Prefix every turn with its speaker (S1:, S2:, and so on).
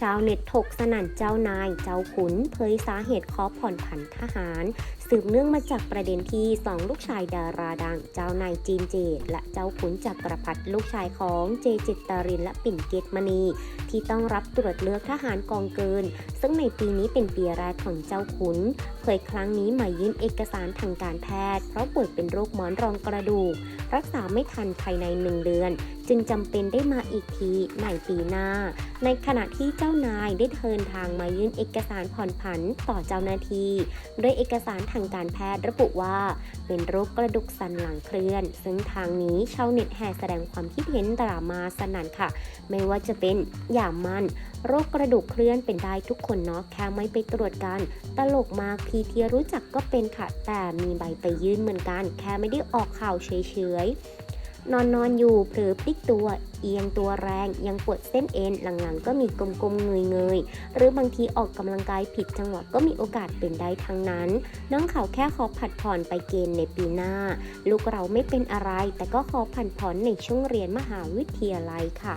S1: ชาวเน็ตถกสนั่นเจ้านายเจ้าขุนเผยสาเหตุขอผ่อนผันทหาร สืบเนื่องมาจากประเด็นที่สองลูกชายดาราดัง เจ้านายจีนเจดและเจ้าขุนจักรพัฒลูกชายของเจเจตตรินและปิ่นเกตมณี ที่ต้องรับตรวจเลือกทหารกองเกิน ซึ่งในปีนี้เป็นปีแรกของเจ้าขุนเคยครั้งนี้มายื่นเอกสารทางการแพทย์ เพราะป่วยเป็นโรคหมอนรองกระดูก รักษาไม่ทันภายในหนึ่งเดือน จึงจำเป็นได้มาอีกทีในปีหน้า ในขณะที่เจ้าานายได้เดินทางมายื่นเอกสารผ่อนผันต่อเจ้าหน้าที่โดยเอกสารทางการแพทย์ระบุว่า เป็นโรคกระดูกสันหลังเคลื่อน ซึ่งทางนี้ชาวเน็ตแห่แสดงความคิดเห็นดรามาสนั่นค่ะ ไม่ว่าจะเป็นอย่างมัน โรคกระดูกเคลื่อนเป็นได้ทุกคนเนาะแค่ไม่ไปตรวจกันตลกมากพี่ที่รู้จักก็เป็นค่ะ แต่มีใบไปยื่นเหมือนกัน แค่ไม่ได้ออกข่าวเฉยๆ นอนนอนอยู่เผลอพลิกตัว เอียงตัวแรงยังปวดเส้นเอ็นหลังๆ ก็มีกลมๆเงยๆ หรือบางทีออกกำลังกายผิดจังหวะก็มีโอกาสเป็นได้ทั้งนั้น น้องเขาแค่ขอผัดผ่อนไปเกณฑ์ในปีหน้า ลูกเราไม่เป็นอะไร แต่ก็ขอผันผ่อนในช่วงเรียนมหาวิทยาลัยค่ะ